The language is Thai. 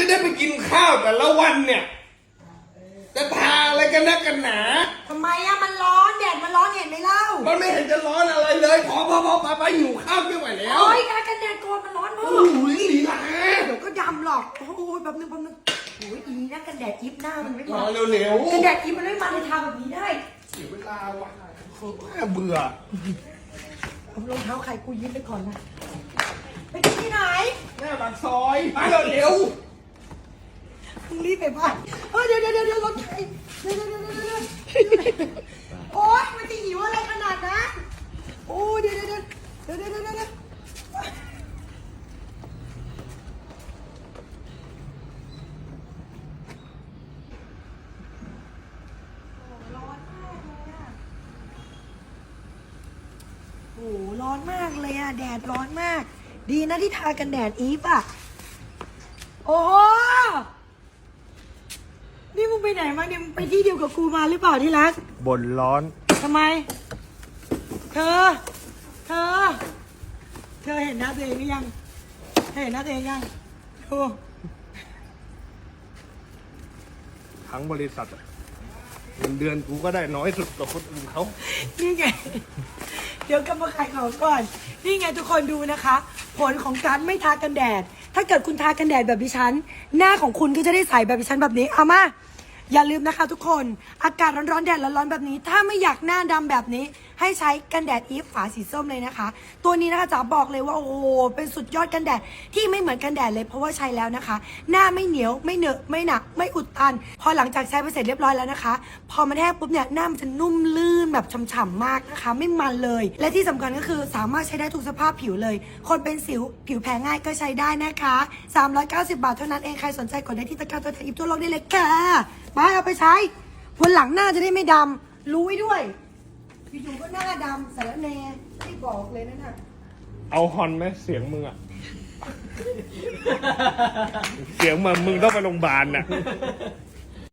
จะได้ไปกินข้าวแต่ละวันเนี่ยจะทาอะไรกันนักกันหนาทำไมอะมันร้อนแดดมันร้อนเห็นไหมเล่ามันไม่เห็นจะร้อนอะไรเลยพอพอพอไปไปหิวข้าวไม่ไหวแล้วโอ้ยทากันแดดก่อนมันร้อนมาโอ้กโหลีลาเดี๋ยวก็ดำหรอกโอ้ยแบบนึงแบบนึงโอ้ยอีนะกันแดดอิฟหน้ามันไม่รมาอเร็วกันแดดอิฟมันไม่มาเลยทาแบบนี้ได้ๆเสียเวลาว่ะเบื่อผมรองเท้าใครกูยืมไปก่อนนะไปกินที่ไหนหน้าปากซอยไปเร็วมึงรีบ ไปบ้านเออเดี๋ยวเดี๋ยวเดี๋ยวเดี๋ยวรถใครเดี๋ยวเดี๋ยวเดี๋ยวเดี๋ยวเดี๋ยวโอ๊ยมันจะหิวอะไรขนาดนั้นโอ้ยเดี๋ยวเดี๋ยวเดี๋ยวเดี๋ยวเดี๋ยวเดี๋ยวเดี๋ยวร้อนมากเลยอะโอ้ร้อนมากเลยอะแดดร้อนมาก ดีนะที่ทากันแดดอีฟอะโอ้ ไปไหนมาเนี่ยมึงไปที่เดียวกับกูมาหรือเปล่าที่รักบ่นร้อน ทำไม เธอ เธอ เธอเห็นหน้าตัวเองหรือยังเธอเห็นหน้าตัวเองยังดูทั้งบริษัทอะเงินเดือนกูก็ได้น้อยสุดกว่าคนอื่นเขา นี่ไง เดี๋ยวกลับมาขายของก่อน นี่ไงทุกคนดูนะคะ ผลของการไม่ทากันแดด ถ้าเกิดคุณทากันแดดแบบดิฉัน หน้าของคุณก็จะได้ใสแบบดิฉันแบบนี้ เอามา อย่าลืมนะคะทุกคน อากาศร้อนๆแดดร้อนๆแบบนี้ ถ้าไม่อยากหน้าดำแบบนี้ ให้ใช้กันแดดอีฟฝาสีส้มเลยนะคะ ตัวนี้นะคะจ๋าบอกเลยว่า โอ้โหเป็นสุดยอดกันแดดที่ไม่เหมือนกันแดดเลยเพราะว่าใช้แล้วนะคะ หน้าไม่เหนียวไม่เหนอะไม่หนักไม่อุดตัน พอหลังจากใช้ไปเสร็จเรียบร้อยแล้วนะคะ พอมันแห้งปุ๊บเนี่ยหน้ามันจะนุ่มลื่นแบบฉ่ำๆมากนะคะ ไม่มันเลย และที่สำคัญก็คือสามารถใช้ได้ทุกสภาพผิวเลย คนเป็นสิวผิวแพ้ง่ายก็ใช้ได้นะคะ 390 บาทเท่านั้นเองใครสนใจกดได้ที่ตะกร้าตัวแทนอิฟทั่วโลกได้เลยค่ะไปเอาไปใช้คนหลังหน้าจะได้ไม่ดำรู้ไว้ด้วยอยู่ๆก็หน้าดำสารแหนไม่บอกเลยนะน่ะเอาฮอนไหมเสียงมึงอะเสียงมึงมึงต้องไปโรงพยาบาลน่ะ